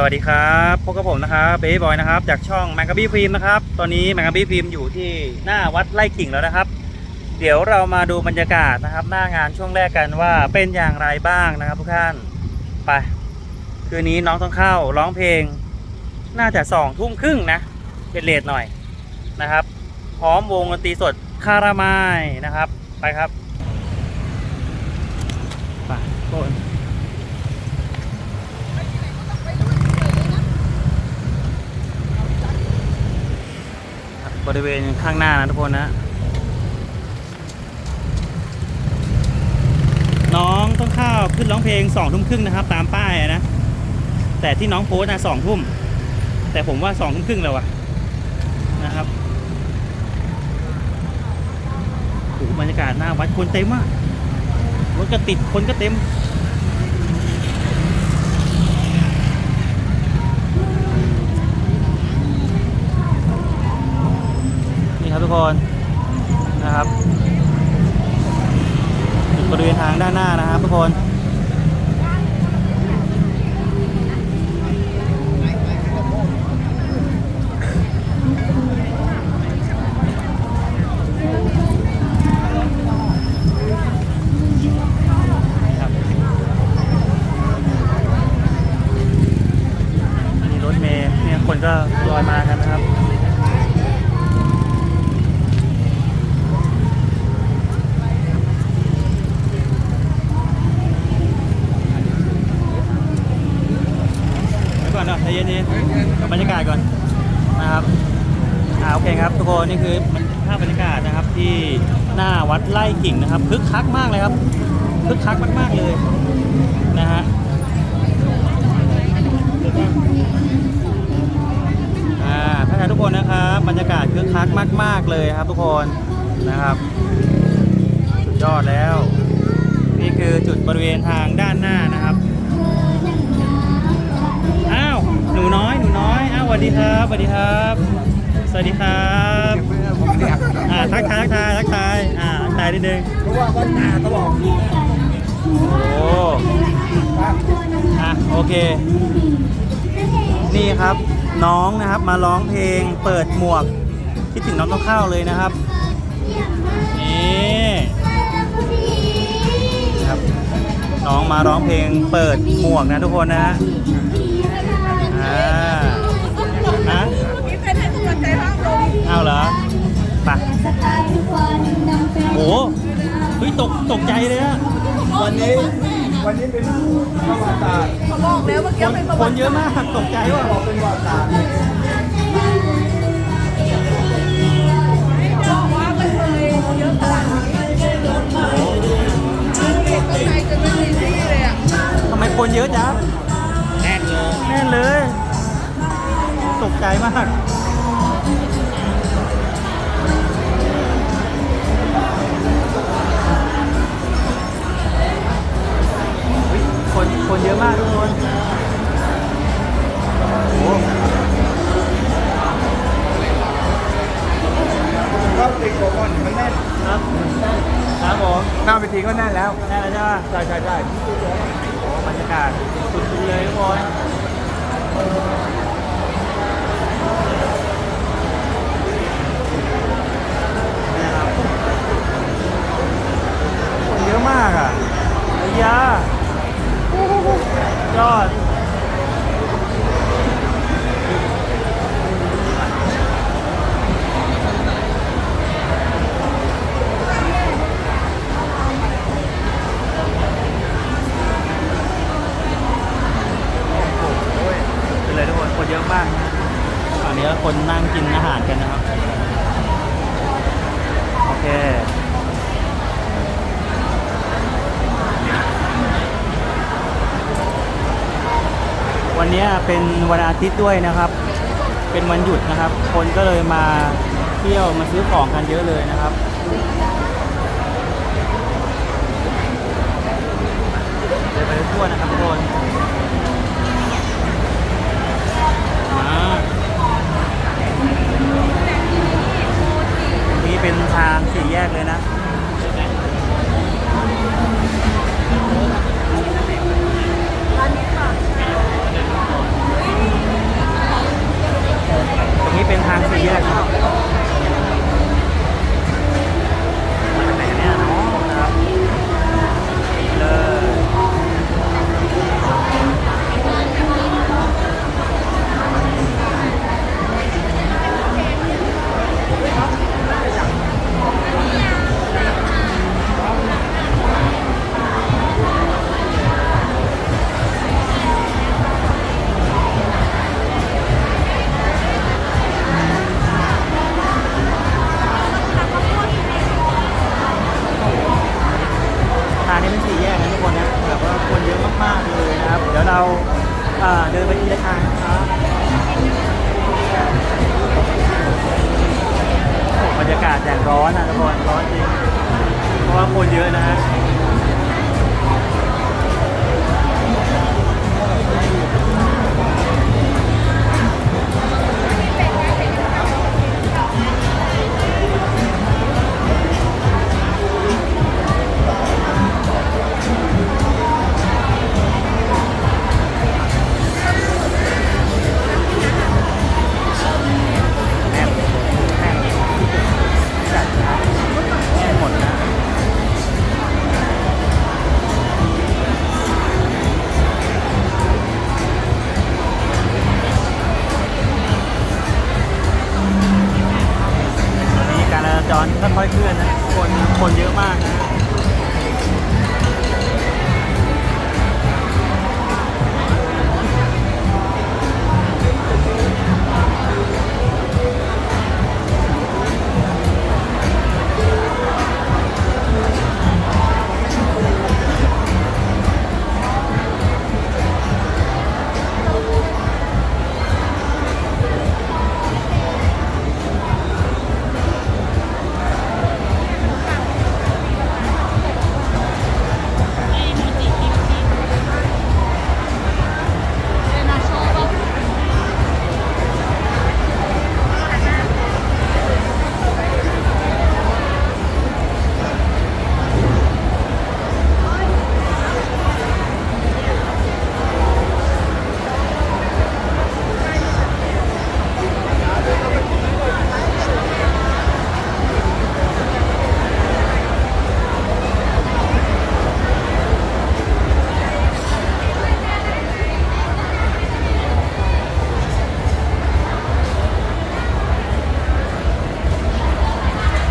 สวัสดีครับพบกับผมนะครับเบย์บอยนะครับจากช่องแมงกะบี้ฟิล์มนะครับตอนนี้แมงกะบี้ฟิล์มอยู่ที่หน้าวัดไร่กิ่งแล้วนะครับ เดี๋ยวเรามาดูบรรยากาศนะครับ หน้างานช่วงแรกกันว่าเป็นอย่างไรบ้างนะครับทุกท่านไปคืนนี้น้องต้องเข้าร้องเพลง น่าจะสองทุ่มครึ่งนะเป็นเลทหน่อยนะครับ พร้อมวงดนตรีสดคารามายนะครับ ไปครับไปโอนครั บริเวณข้างหน้านะทุกคนนะ น้องต้องเข้าขึ้นร้องเพลงสองทุ่มครึ่งนะครับ ตามป้ายนะ แต่ที่น้องโพสต์นะสองทุ่ม แต่ผมว่าสองทุ่มครึ่งแล้วอะนะครับโอ้บรรยากาศหน้าวัดคนเต็มอะรถก็ติดคนก็เต็ม นี่ครับทุ กคนนะครับบริเวณทางด้านหน้านะครับทุกคน ครับมีรถเมล์เนี่ยคนก็ลอยมากันนะครับ เดี๋ยวก่อนเนาะใจเย็นๆกับรรยากาศก่อนนะครับอ่าโอเคครับ ทุกคนนี่คือมันภาพบรรยากาศนะครับที่หน้าวัดไร่กิ่งนะครับคึกคักมากเลยครับคึกคักมากๆเลยนะฮะอ่าท่านทุกคนนะครับบรรยากาศคึกคักมาก ๆเลยครับทุกคนนะครับสุดยอดแล้ว นี่คือจุดบริเวณทางด้านหน้านะครับ นูน้อยหนูน้อยอ้าวสวัสดีครับสวัสดีครับ สวัสดีครับอ่าทักทายทักทายทักทายอ่าทักทายนิดนึงเพราะว่าบ้านนาเขาบอกโอ้อะโอเค นี่ครับน้องนะครับมาร้องเพลงเปิดหมวกคิดถึงน้องต้องเข้าเลยนะครับนี่ครับน้องมาร้องเพลงเปิดหมวกนะทุกคนนะฮะ เอาเหรอไปโอ้โหเฮ้ยตกตกใจเลยอะวันนี้วันนี้เป็นประวัติศาสตร์เขาบอกแล้วเมื่อกี้เป็นประควันติเยอะมากตกใจว่ะบอกเป็นประวัติศาสตร์บอกว่าไม่เคยเยอะขนาดนี้ข้างในจะไม่มีที่เลยอะทำไมคนเยอะจังแน่นเลยแน่นเลย ตกใจมาก ยอะมากทุกคนโอ้โหก็ติดโกอนมันแน่นครับครับผมหน้าเวทีก็แน่นแล้วแน่แล้วใช่ปะใช่ใช่ใช่โอ้บรรยากาศสุดๆเลยทุกคนนี่ เยอะมากนะฝั่งนี้คนนั่งกินอาหารกันนะครับ โอเควันนี้เป็นวันอาทิตย์ด้วยนะครับ เป็นวันหยุดนะครับ คนก็เลยมาเที่ยวมาซื้อของกันเยอะเลยนะครับ เดินไปทั่วนะครับทุกคน นี่เป็นทางสี่แยกเลยนะ นี่เป็นสี่แยกนะทุกคนนะแบบว่าคนเยอะมากๆเลยนะครับ เดี๋ยวเราเดินไปทีละทางนะครับบรรยากาศแดดร้อนนะทุกคนร้อนจริงเพราะว่าคนเยอะนะฮะ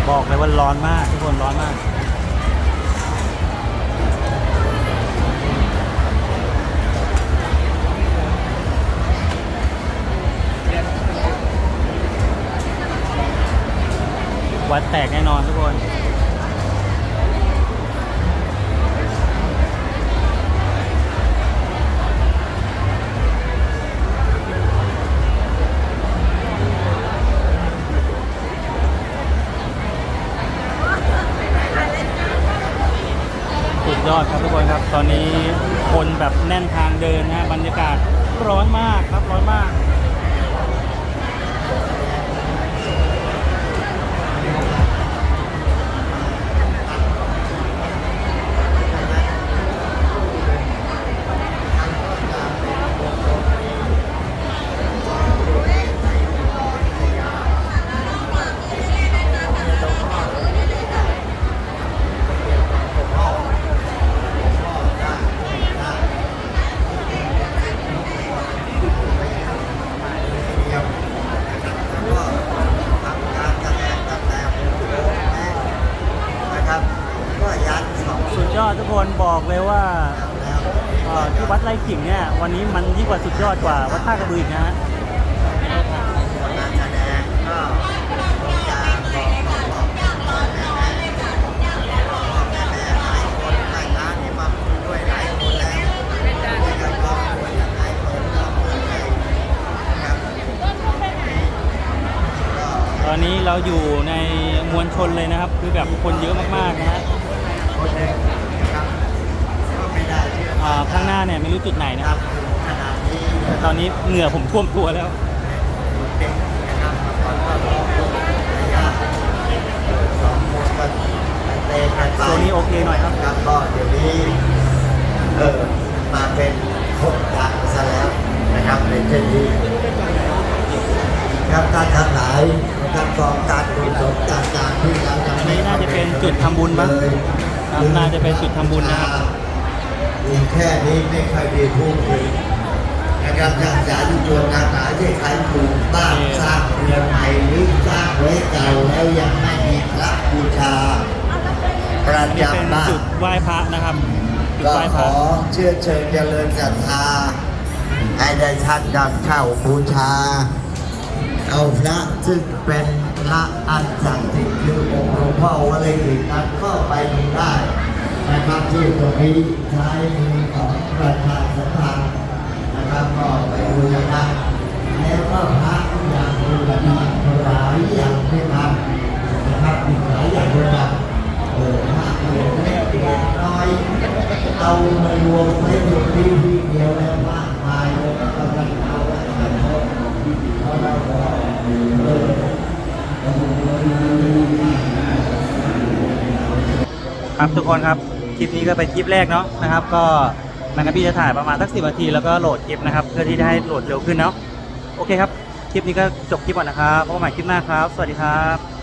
บอกเลยว่าร้อนมากทุกคนร้อนมาก วัดแตกแน่นอนทุกคน ร้อยมาก ขิงเนี่ยวันนี้มันยิ่งกว่าสุดยอดกว่าวัดท่ากระบืออีกนะฮะตอนนี้เราอยู่ในมวลชนเลยนะครับ คือแบบคนเยอะมากๆนะฮะ ออ่าข้างหน้าเนี่ยไม่รู้จุดไหนนะคครัรับบขนาดนี้แต่ตอนนี้เหงื่อผมท่วมตัวแล้วเด็กนะครับก่อนก็รอลูกระยะสองคนก็เตะกันไปโซนนี้โอเคหน่อยครับ ครับก็เดี๋ยวนี้เออมาเป็นคนดังซะแล้วนะครับในเช่นนี้ครับการทั้งหลายนะครับกองการกุศลต่างๆที่เรายังไม่นี่น่าจะเป็นจุดทำบุญปะเลยครับน่าจะเป็นจุดทำบุญนะครับ มีแค่นี้ไม่ค่อยมีผู้คุยนะครับจากสาธุชนต่างๆที่ใครปลูกบ้านสร้างเรือนใหม่หรือสร้างไว้เก่าแล้วยังไม่มีพระบูชาประนี่เป็นจำบ้านจุดไหว้พระนะครับจุดก็ไหว้ขพระอเชื่อเชิญเจริญศรัทธาให้ได้ท่านนำเข้าบูชา เอาพระซึ่งเป็นพระอันศักดิ์สิทธิ์คือองค์หลวงพ่อวลัยกิจนั้นเข้าไปดูได้ นะครับที่ตรงนี้ใช้มือของประชาสัมพันธ์นะครับนะครับก็ไปดูนะครับแล้วก็พระทุกอย่างดูกันหลายอย่างด้วยกันนะครับหลายอย่างด้วยกันเออพระเล็กเล็กเล็กน้อยเอามารวมไว้อยู่ที่ที่เดียวแล้วมากมายเลยก็กำลังเอาไว้กันหมดเพราะเราก็เออครับทุกคนครับ คลิปนี้ก็เป็นคลิปแรกเนาะนะครับ ก็แมงกะบี้จะถ่ายประมาณสักสินาทีแล้วก็โหลดคลิปนะครับ เพื่อที่จะให้โหลดเร็วขึ้นเนาะโอเคครับ คลิปนี้ก็จบคลิปก่อนนะครับพบกันใหม่คลิปหน้าครับ สวัสดีครับ